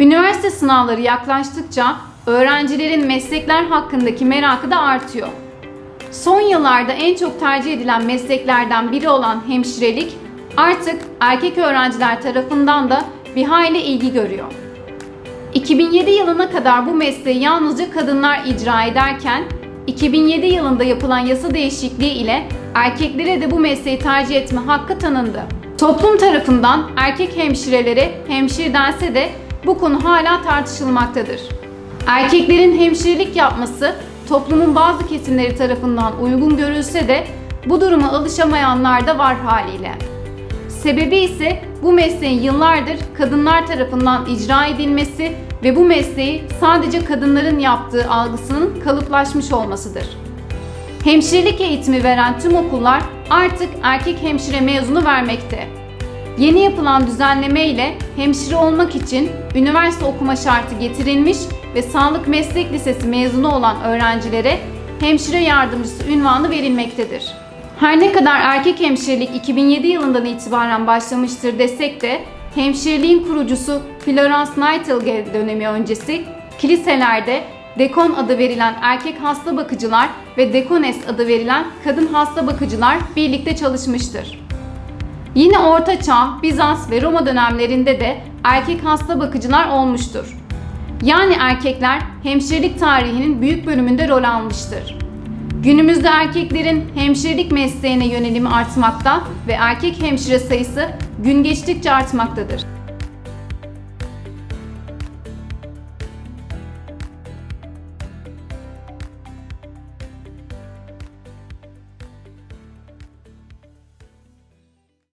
Üniversite sınavları yaklaştıkça öğrencilerin meslekler hakkındaki merakı da artıyor. Son yıllarda en çok tercih edilen mesleklerden biri olan hemşirelik artık erkek öğrenciler tarafından da bir hayli ilgi görüyor. 2007 yılına kadar bu mesleği yalnızca kadınlar icra ederken 2007 yılında yapılan yasa değişikliği ile erkeklere de bu mesleği tercih etme hakkı tanındı. Toplum tarafından erkek hemşirelere hemşire dense de bu konu hala tartışılmaktadır. Erkeklerin hemşirelik yapması toplumun bazı kesimleri tarafından uygun görülse de bu duruma alışamayanlar da var haliyle. Sebebi ise bu mesleğin yıllardır kadınlar tarafından icra edilmesi ve bu mesleği sadece kadınların yaptığı algısının kalıplaşmış olmasıdır. Hemşirelik eğitimi veren tüm okullar artık erkek hemşire mezunu vermekte. Yeni yapılan düzenleme ile hemşire olmak için üniversite okuma şartı getirilmiş ve Sağlık Meslek Lisesi mezunu olan öğrencilere hemşire yardımcısı ünvanı verilmektedir. Her ne kadar erkek hemşirelik 2007 yılından itibaren başlamıştır desek de hemşireliğin kurucusu Florence Nightingale dönemi öncesi kiliselerde dekon adı verilen erkek hasta bakıcılar ve dekones adı verilen kadın hasta bakıcılar birlikte çalışmıştır. Yine Orta Çağ, Bizans ve Roma dönemlerinde de erkek hasta bakıcılar olmuştur. Yani erkekler hemşirelik tarihinin büyük bölümünde rol almıştır. Günümüzde erkeklerin hemşirelik mesleğine yönelimi artmakta ve erkek hemşire sayısı gün geçtikçe artmaktadır.